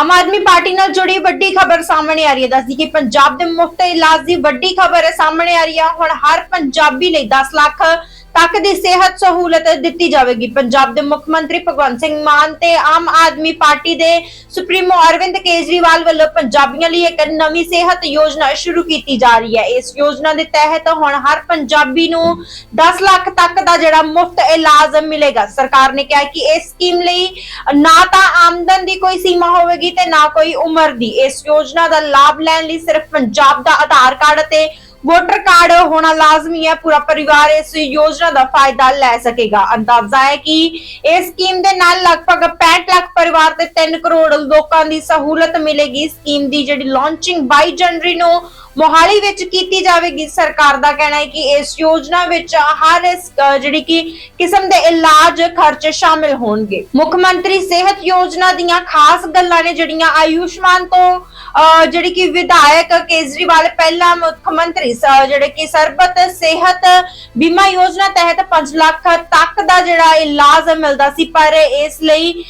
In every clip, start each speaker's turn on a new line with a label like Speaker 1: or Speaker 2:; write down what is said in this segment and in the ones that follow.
Speaker 1: ਆਮ Aadmi party ਨਾਲ ਜੁੜੀ ਵੱਡੀ ਖਬਰ ਸਾਹਮਣੇ ਆ ਰਹੀ ਹੈ। ਦੱਸਦੀ ਕਿ ਪੰਜਾਬ ਦੇ ਮੁਫਤ ਇਲਾਜ ਦੀ ਵੱਡੀ ਖਬਰ ਸਾਹਮਣੇ ਆ ਰਹੀ ਹੈ ਹੁਣ ਹਰ ਪੰਜਾਬੀ ਲਈ 10 ਲੱਖ ਤੱਕ ਦੀ ਸਿਹਤ ਸਹੂਲਤ ਦਿੱਤੀ ਜਾਵੇਗੀ। ਪੰਜਾਬ ਦੇ ਮੁੱਖ ਮੰਤਰੀ ਭਗਵੰਤ ਸਿੰਘ ਮਾਨ ਤੇ ਆਮ ਆਦਮੀ ਪਾਰਟੀ ਦੇ ਸੁਪਰੀਮੋ ਅਰਵਿੰਦ ਕੇਜਰੀਵਾਲ ਵੱਲੋਂ ਪੰਜਾਬੀਆਂ ਲਈ ਇੱਕ ਨਵੀਂ ਸਿਹਤ ਯੋਜਨਾ ਸ਼ੁਰੂ ਕੀਤੀ ਜਾ ਰਹੀ ਹੈ। ਇਸ ਯੋਜਨਾ ਦੇ ਤਹਿਤ ਹੁਣ ਹਰ ਪੰਜਾਬੀ ਨੂੰ 10 ਲੱਖ ਤੱਕ ਦਾ ਜਿਹੜਾ ਮੁਫਤ ਇਲਾਜ ਮਿਲੇਗਾ। ਸਰਕਾਰ ਨੇ ਕਿਹਾ ਕਿ ਇਸ ਸਕੀਮ ਲਈ ਨਾ ਤਾਂ ਆਮਦਨ ਦੀ ਕੋਈ ਸੀਮਾ ਹੋਵੇਗੀ ਤੇ ਨਾ ਕੋਈ ਉਮਰ ਦੀ। ਇਸ ਯੋਜਨਾ ਦਾ ਲਾਭ ਲੈਣ ਲਈ ਸਿਰਫ ਪੰਜਾਬ ਦਾ ਆਧਾਰ ਕਾਰਡ ਅਤੇ ਵੋਟਰ ਕਾਰਡ ਹੋਣਾ ਲਾਜ਼ਮੀ ਹੈ, ਪੂਰਾ ਪਰਿਵਾਰ ਇਸ ਯੋਜਨਾ ਦਾ ਫਾਇਦਾ ਲੈ ਸਕੇਗਾ। ਅੰਦਾਜ਼ਾ ਹੈ ਕਿ ਇਸ ਸਕੀਮ ਦੇ ਨਾਲ ਲਗਭਗ 65 ਲੱਖ ਪਰਿਵਾਰ ਤੇ 3 ਕਰੋੜ ਲੋਕਾਂ ਦੀ ਸਹੂਲਤ ਮਿਲੇਗੀ। ਸਕੀਮ ਦੀ ਜਿਹੜੀ ਲਾਂਚਿੰਗ 22 ਜਨਵਰੀ ਨੂੰ ਮੋਹਾਲੀ ਵਿੱਚ ਕੀਤੀ ਜਾਵੇਗੀ। ਸਰਕਾਰ ਦਾ ਕਹਿਣਾ ਹੈ ਕਿ ਇਸ ਯੋਜਨਾ ਵਿੱਚ ਹਰ ਇਸ ਜਿਹੜੀ ਕਿ ਕਿਸਮ ਦੇ ਇਲਾਜ ਖਰਚ ਸ਼ਾਮਿਲ ਹੋਣਗੇ। ਮੁੱਖ ਮੰਤਰੀ ਸਿਹਤ ਯੋਜਨਾ ਦੀਆਂ ਖਾਸ ਗੱਲਾਂ ਨੇ ਜਿਹੜੀਆਂ ਆਯੁਸ਼ਮਾਨ ਤੋਂ ਜਿਹੜੀ ਕਿ ਵਿਧਾਇਕ ਕੇਜਰੀਵਾਲ, ਪਹਿਲਾ ਮੁੱਖ ਮੰਤਰੀ ਜਿਹੜੇ ਕਿ ਸਰਬਤ ਸਿਹਤ ਬੀਮਾ ਯੋਜਨਾ ਤਹਿਤ 5 ਲੱਖ ਤੱਕ ਦਾ ਜਿਹੜਾ ਇਲਾਜ ਮਿਲਦਾ ਸੀ, ਪਰ ਇਸ ਲਈ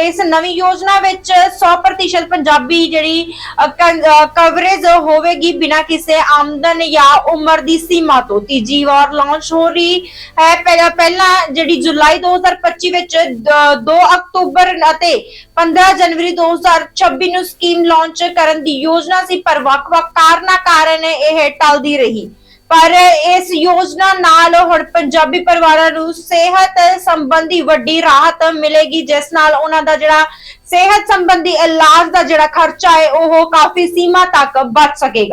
Speaker 1: ਇਸ ਨਵੀਂ ਯੋਜਨਾ ਵਿੱਚ 100% ਪੰਜਾਬੀ ਜਿਹੜੀ ਕਵਰੇਜ ਹੋਵੇਗੀ ਬਿਨਾਂ ਕਿਸੇ ਆਮਦਨ ਜਾਂ ਉਮਰ ਦੀ ਸੀਮਾ ਤੋਂ। ਤੀਜੀ ਵਾਰ ਲਾਂਚ ਹੋ ਰਹੀ ਹੈ। ਪਹਿਲਾਂ ਪਹਿਲਾਂ ਜਿਹੜੀ ਜੁਲਾਈ 2025 ਵਿੱਚ 2 ਅਕਤੂਬਰ ਅਤੇ 15 ਜਨਵਰੀ 2026 ਨੂੰ ਸਕੀਮ ਲਾਂਚ ਕਰਨ ਦੀ ਯੋਜਨਾ ਸੀ, ਪਰ ਵੱਖ-ਵੱਖ ਕਾਰਨਾਂ ਕਾਰਨ ਇਹ ਟਲਦੀ ਰਹੀ। ਪਰ ਇਸ ਯੋਜਨਾ ਨਾਲ ਹੁਣ ਪੰਜਾਬੀ ਪਰਿਵਾਰਾਂ ਨੂੰ ਸਿਹਤ ਸੰਬੰਧੀ ਵੱਡੀ ਰਾਹਤ ਮਿਲੇਗੀ, ਜਿਸ ਨਾਲ ਉਹਨਾਂ ਦਾ ਜਿਹੜਾ ਸਿਹਤ ਸੰਬੰਧੀ ਇਲਾਜ ਦਾ ਜਿਹੜਾ ਖਰਚਾ ਹੈ ਉਹ ਕਾਫੀ ਸੀਮਾ ਤੱਕ ਬਚ ਸਕੇਗਾ।